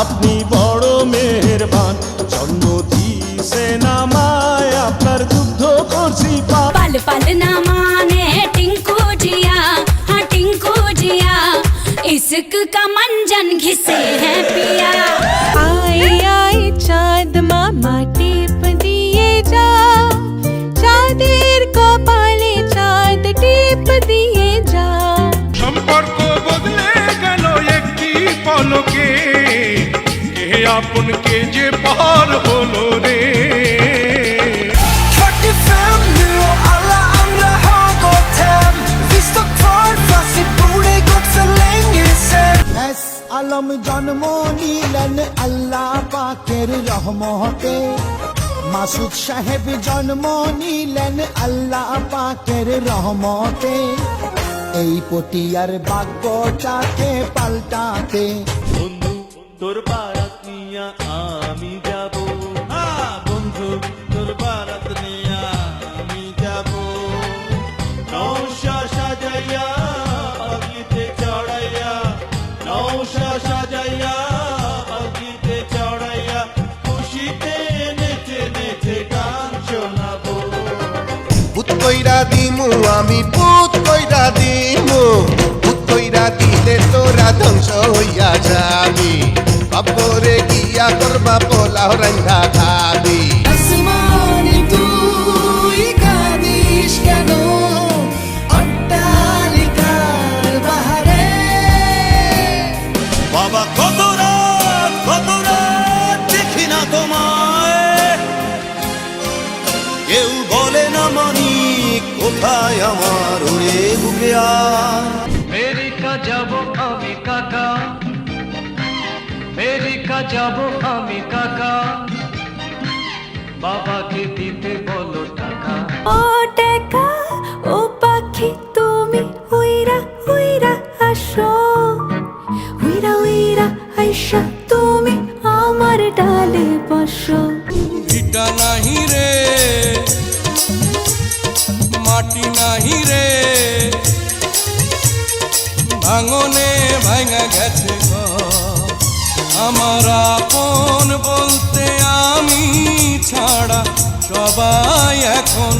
আপনি বড় মেহেরবান জন্ম দিয়েছেন আমায় আপনার যুদ্ধ করছি পাপ पल पल न माने टिंकू जिया हाँ टिंकू जिया इश्क का मंजन घिसे है पिया আই আই চাঁদ মামা Borde gått för länge sen S Alam জন্ম নিলেন আল্লাহ পাকের রহমতে। মাসুদ সাহেব জন্ম নিলেন আল্লাহ পাকের রহমতে। এই পটিয়ার বাক্যটাকে পাল্টাতে। বন্ধু তোর আমি যাব। সাজাইয়া চড়াইয়া সাজাইয়া চড়াইয়া খুশিতে নেচে পুত কইরা দিমু, আমি পুত কইরা দিমু। পুত কইরা দিলে তোরা ধ্বংস হইয়া যাবি। বাপরে গিয়া করবা পোলাও রান্ধা খাবি। আসমানে কেন? অট্টালিকার বাবা কত রাত কত রাত দেখি না তোমায়। কেউ বলে না মানি কোথায় আমার উড়ে বুকে আর আমেরিকা যাব আমি কাকা। বাবাকে দিতে বলো টাকা। ও টেকা ও পাখি তুমি উইরা উইরা আসো। উইরা উইরা আইসা তুমি আমার ডালে বসো। ভিটা নাহি রে মাটি নাহি রে। ভাঙনে ভাঙা গেছে ঘর। আমার আপন বলতে আমি ছাড়া সবাই এখন